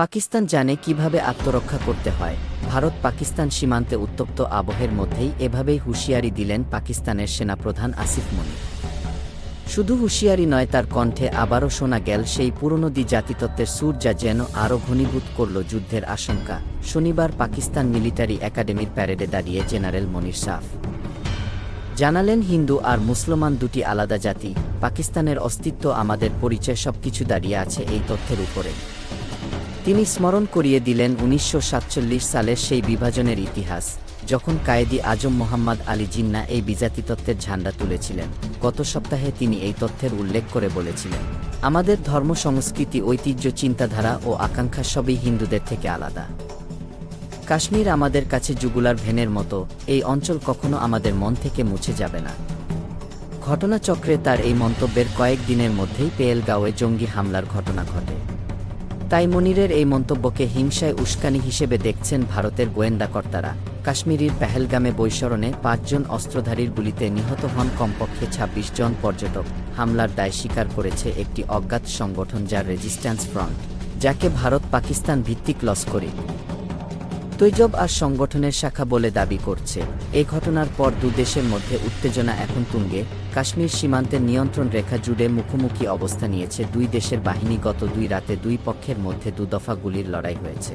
পাকিস্তান জানে কীভাবে আত্মরক্ষা করতে হয়। ভারত পাকিস্তান সীমান্তে উত্তপ্ত আবহের মধ্যেই এভাবেই হুঁশিয়ারি দিলেন পাকিস্তানের সেনাপ্রধান আসিফ মনি। শুধু হুঁশিয়ারি নয়, তার কণ্ঠে আবারও শোনা গেল সেই পুরনো দ্বি জাতিতত্ত্বের সুর যা যেন আরও ঘনীভূত করল যুদ্ধের আশঙ্কা। শনিবার পাকিস্তান মিলিটারি একাডেমির প্যারেডে দাঁড়িয়ে জেনারেল মনির সাফ জানালেন, হিন্দু আর মুসলমান দুটি আলাদা জাতি, পাকিস্তানের অস্তিত্ব, আমাদের পরিচয়, সবকিছু দাঁড়িয়ে আছে এই তথ্যের উপরে। তিনি স্মরণ করিয়ে দিলেন উনিশশো সাতচল্লিশ সালের সেই বিভাজনের ইতিহাস, যখন কায়েদি আজম মোহাম্মদ আলী জিন্না এই বিজাতিতত্ত্বের ঝান্ডা তুলেছিলেন। গত সপ্তাহে তিনি এই তথ্যের উল্লেখ করে বলেছিলেন, আমাদের ধর্ম, সংস্কৃতি, ঐতিহ্য, চিন্তাধারা ও আকাঙ্ক্ষা সবই হিন্দুদের থেকে আলাদা। কাশ্মীর আমাদের কাছে জুগুলার ভেনের মতো, এই অঞ্চল কখনো আমাদের মন থেকে মুছে যাবে না। ঘটনাচক্রে তার এই মন্তব্যের কয়েক দিনের মধ্যেই পেয়েলগাঁওয়ে জঙ্গি হামলার ঘটনা ঘটে। তাই মনিরের এই মন্তব্যকে হিংসায় উস্কানি হিসেবে দেখছেন ভারতের গোয়েন্দাকর্তারা কাশ্মীরের পেহেলগামে বৈশরণে পাঁচজন অস্ত্রধারীর গুলিতে নিহত হন কমপক্ষে ২৬ জন পর্যটক। হামলার দায় স্বীকার করেছে একটি অজ্ঞাত সংগঠন যার রেজিস্ট্যান্স ফ্রন্ট, যাকে ভারত পাকিস্তান ভিত্তিক লস্করি। তৈজব আর সংগঠনের শাখা বলে দাবি করছে। এই ঘটনার পর দু দেশের মধ্যে উত্তেজনা এখন তুঙ্গে। কাশ্মীর সীমান্তের নিয়ন্ত্রণ রেখা জুড়ে মুখোমুখি অবস্থা নিয়েছে দুই দেশের বাহিনী গত দুই রাতে দুই পক্ষের মধ্যে দুদফা গুলির লড়াই হয়েছে।